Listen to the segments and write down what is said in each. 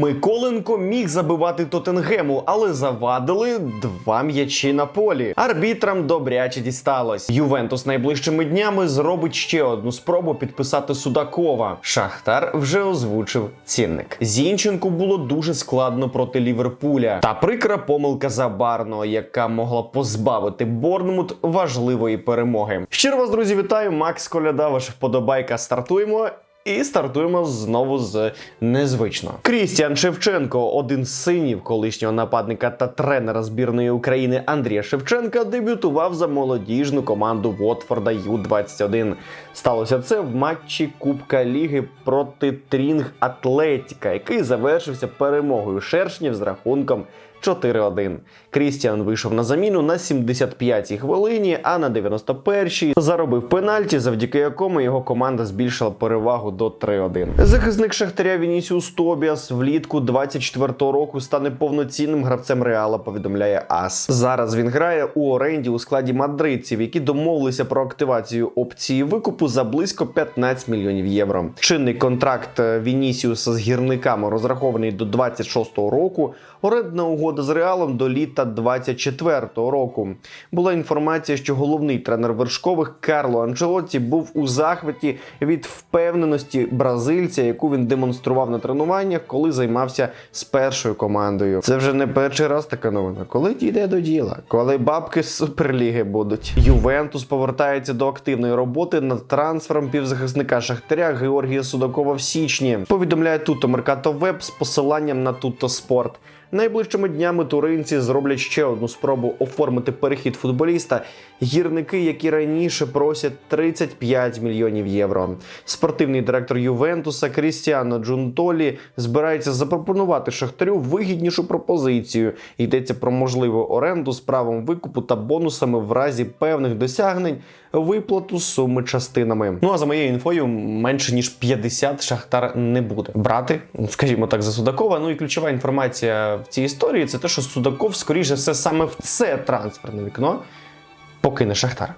Миколенко міг забивати Тоттенгему, але завадили два м'ячі на полі. Арбітрам добряче дісталось. Ювентус найближчими днями зробить ще одну спробу підписати Судакова. Шахтар вже озвучив цінник. Зінченку було дуже складно проти Ліверпуля. Та прикра помилка Забарного, яка могла позбавити Борнмут важливої перемоги. Щиро вас, друзі, вітаю. Макс Коляда, ваша вподобайка. Стартуємо. І стартуємо знову з незвично. Крістіан Шевченко, один з синів колишнього нападника та тренера збірної України Андрія Шевченка, дебютував за молодіжну команду Вотфорда Ю-21. Сталося це в матчі Кубка Ліги проти Трінг Атлетіка, який завершився перемогою шершнів з рахунком 4-1. Крістіан вийшов на заміну на 75-й хвилині, а на 91-й заробив пенальті, завдяки якому його команда збільшила перевагу до 3-1. Захисник Шахтаря Вінісіус Тобіас влітку 24-го року стане повноцінним гравцем Реала. Повідомляє АС. Зараз він грає у оренді у складі мадридців, які домовилися про активацію опції викупу за близько 15 мільйонів євро. Чинний контракт Вінісіуса з гірниками розрахований до 26-го року. Орендна угода з Реалом до літа 24-го року. Була інформація, що головний тренер вершкових Карло Анчелотті був у захваті від впевненості бразильця, яку він демонстрував на тренуваннях, коли займався з першою командою. Це вже не перший раз така новина. Коли дійде до діла, коли бабки з суперліги будуть. Ювентус повертається до активної роботи над трансфером півзахисника Шахтаря Георгія Судакова в січні. Повідомляє Туто Меркато Веб з посиланням на Туто Спорт. Найближчими днями туринці зроблять ще одну спробу оформити перехід футболіста. Гірники, які раніше просять 35 мільйонів євро. Спортивний директор Ювентуса Крістіано Джунтолі збирається запропонувати Шахтарю вигіднішу пропозицію. Йдеться про можливу оренду з правом викупу та бонусами в разі певних досягнень, виплату суми частинами. Ну а за моєю інфою, менше ніж 50 Шахтар не буде брати, скажімо так, за Судакова. Ну і ключова інформація в цій історії це те, що Судаков, скоріш за все, саме в це трансферне вікно покине Шахтар.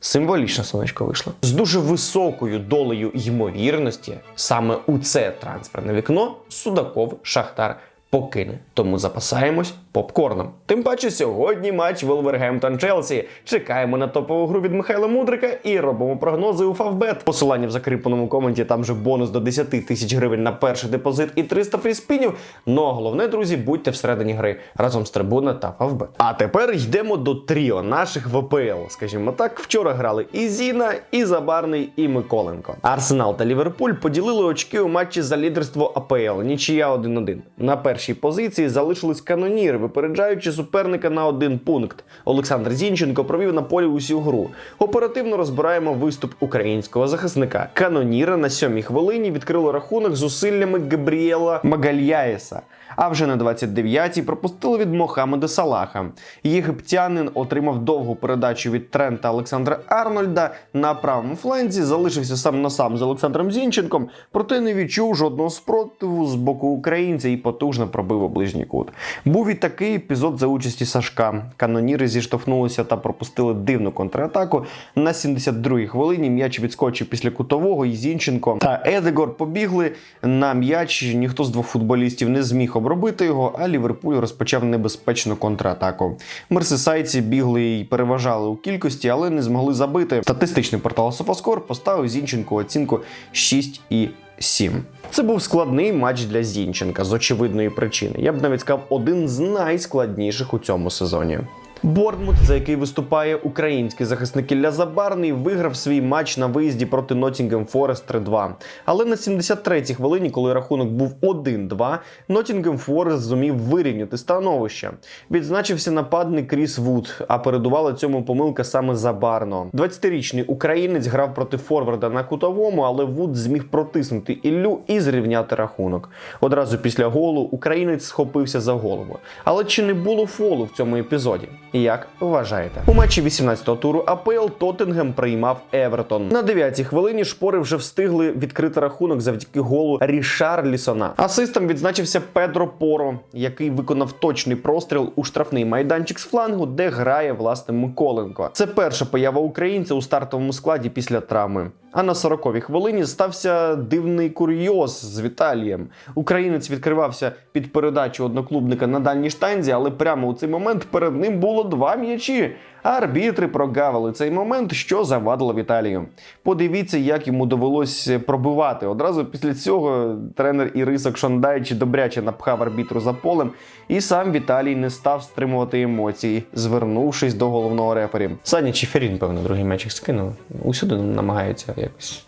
Символічно сонечко вийшло. З дуже високою долею ймовірності саме у це трансферне вікно Судаков Шахтар покине. Тому запасаємось попкорном. Тим паче сьогодні матч Волвергемптон Челсі. Чекаємо на топову гру від Михайла Мудрика і робимо прогнози у Фавбет. Посилання в закріпленому коменті. Там же бонус до 10 тисяч гривень на перший депозит і 300 фріспінів. Ну а головне, друзі, будьте всередині гри разом з трибуна та Фавбет. А тепер йдемо до тріо наших ВПЛ. Скажімо так, вчора грали і Зіна, і Забарний, і Миколенко. Арсенал та Ліверпуль поділили очки у матчі за лідерство АПЛ. Нічия 1-1. На першій позиції залишились каноніри, випереджаючи суперника на один пункт. Олександр Зінченко провів на полі усю гру. Оперативно розбираємо виступ українського захисника. Каноніра на сьомій хвилині відкрили рахунок зусиллями Габріела Магальяєса. А вже на 29-й пропустили від Мохамеда Салаха. Єгиптянин отримав довгу передачу від Трента Олександра Арнольда на правому фланзі, залишився сам на сам з Олександром Зінченком, проте не відчув жодного спротиву з боку українця і потужно пробив у ближній кут. Був і такий епізод за участі Сашка. Каноніри зіштовхнулися та пропустили дивну контратаку. На 72-й хвилині м'яч відскочив після кутового, і Зінченко та Едегор побігли на м'яч. Ніхто з двох футболістів не зміг обробити його, а Ліверпуль розпочав небезпечну контратаку. Мерсисайці бігли і переважали у кількості, але не змогли забити. Статистичний портал Софаскор поставив Зінченку оцінку 6 і 7. Це був складний матч для Зінченка з очевидної причини. Я б навіть сказав, один з найскладніших у цьому сезоні. Борнмут, за який виступає український захисник Ілля Забарний, виграв свій матч на виїзді проти Ноттінгем Форест 3-2. Але на 73-й хвилині, коли рахунок був 1-2, Ноттінгем Форест зумів вирівняти становище. Відзначився нападник Кріс Вуд, а передувала цьому помилка саме Забарно. 20-річний українець грав проти Форварда на кутовому, але Вуд зміг протиснути Іллю і зрівняти рахунок. Одразу після голу українець схопився за голову. Але чи не було фолу в цьому епізоді? Як вважаєте? У матчі 18-го туру АПЛ Тоттенгем приймав Евертон. На 9-й хвилині шпори вже встигли відкрити рахунок завдяки голу Рішарлісона. Асистом відзначився Педро Поро, який виконав точний простріл у штрафний майданчик з флангу, де грає власне Миколенко. Це перша поява українця у стартовому складі після травми. А на 40-й хвилині стався дивний курйоз з Віталієм. Українець відкривався під передачу одноклубника на дальній штанзі, але прямо у цей момент перед ним було два м'ячі. Арбітри прогавили цей момент, що завадило Віталію. Подивіться, як йому довелось пробивати. Одразу після цього тренер Ірисок Шондайчі добряче напхав арбітру за полем, і сам Віталій не став стримувати емоції, звернувшись до головного рефері. Саня Чеферін, певно, другий м'ячик скинув. Усюди намагається якось.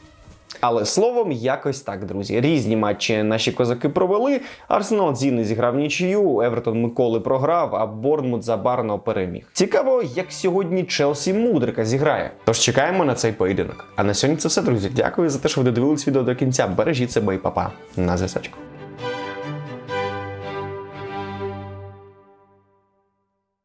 Але словом, якось так, друзі. Різні матчі наші козаки провели. Арсенал Зіни зіграв нічию, Евертон Миколи програв, а Борнмут забарно переміг. Цікаво, як сьогодні Челсі Мудрика зіграє. Тож чекаємо на цей поєдинок. А на сьогодні це все, друзі. Дякую за те, що ви додивились відео до кінця. Бережіть себе і папа. На зв'язочку.